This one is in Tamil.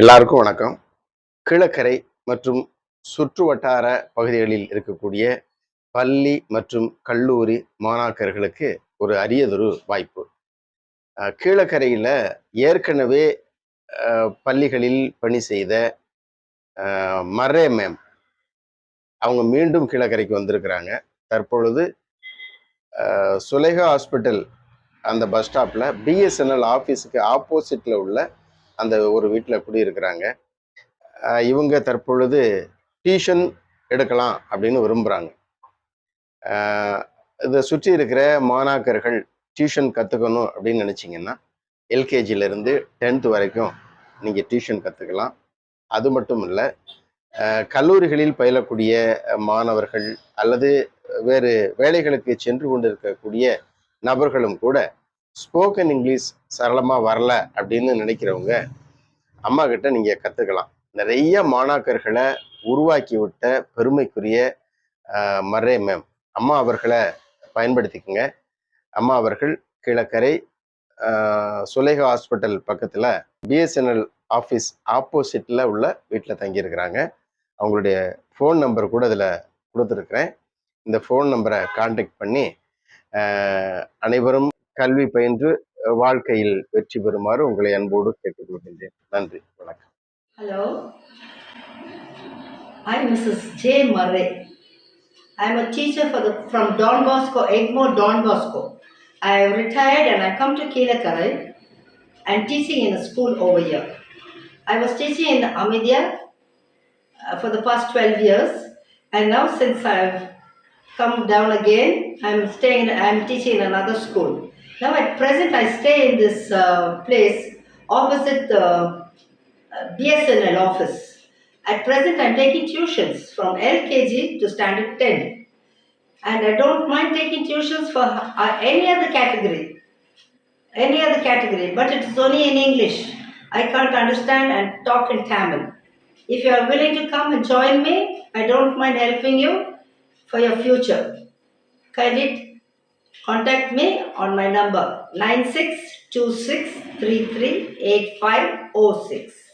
எல்லாருக்கும் வணக்கம். கீழக்கரை மற்றும் சுற்று வட்டார பகுதிகளில் இருக்கக்கூடிய பள்ளி மற்றும் கல்லூரி மாணாக்கர்களுக்கு ஒரு அரியதொரு வாய்ப்பு. கீழக்கரையில் ஏற்கனவே பள்ளிகளில் பணி செய்த மரே மேம் அவங்க மீண்டும் கீழக்கரைக்கு வந்திருக்கிறாங்க. தற்பொழுது சுலேகா ஹாஸ்பிட்டல் அந்த பஸ் ஸ்டாப்பில் பிஎஸ்என்எல் ஆஃபீஸுக்கு ஆப்போசிட்டில் உள்ள அந்த ஒரு வீட்டில் குடியிருக்கிறாங்க. இவங்க தற்பொழுது டியூஷன் எடுக்கலாம் அப்படின்னு விரும்புகிறாங்க இதை சுற்றி இருக்கிற மாணாக்கர்கள் டியூஷன் கற்றுக்கணும் அப்படின்னு நினச்சிங்கன்னா எல்கேஜிலேருந்து டென்த்து வரைக்கும் நீங்கள் டியூஷன் கற்றுக்கலாம் அது மட்டும் இல்லை கல்லூரிகளில் பயிலக்கூடிய மாணவர்கள் அல்லது வேறு வேலைகளுக்கு சென்று கொண்டிருக்கக்கூடிய நபர்களும் கூட ஸ்போக்கன் இங்கிலீஷ் சரளமாக வரல அப்படின்னு நினைக்கிறவங்க அம்மா கிட்ட நீங்கள் கற்றுக்கலாம் நிறைய மாணாக்கர்களை உருவாக்கி விட்ட பெருமைக்குரிய மரே மர்ரே மேம் அம்மா அவர்களை பயன்படுத்திக்கங்க. அம்மா அவர்கள் கிழக்கரை சுலேகா ஹாஸ்பிட்டல் பக்கத்தில் பிஎஸ்என்எல் ஆஃபீஸ் ஆப்போசிட்டில் உள்ள வீட்டில் தங்கியிருக்கிறாங்க. அவங்களுடைய ஃபோன் நம்பர் கூட இதில் கொடுத்துருக்குறேன். இந்த ஃபோன் நம்பரை காண்டாக்ட் பண்ணி அனைவரும் கல்வி பயின்று வாழ்க்கையில் வெற்றி பெறுமாறு உங்களை அன்போடு கேட்டுக்கொள்கின்றேன் நன்றி வணக்கம் Hello, I'm Mrs. J. Murray. I'm a teacher for the, from Don Bosco, Egmore Don Bosco. I have retired and I come to Kilakarai and teaching in a school over here. I was teaching in Amidia uh, for the past 12 years and now since I've come down again, I'm staying, I'm teaching in another school. Now at present I stay in this uh, place opposite the uh, BSNL office. At present, I'm taking tuitions from LKG to standard 10. And I don't mind taking tuitions for uh, any other category. Any other category, but it's only in English. I can't understand and talk in Tamil. If you are willing to come and join me, I don't mind helping you for your future. Kindly contact me on my number 9626338506.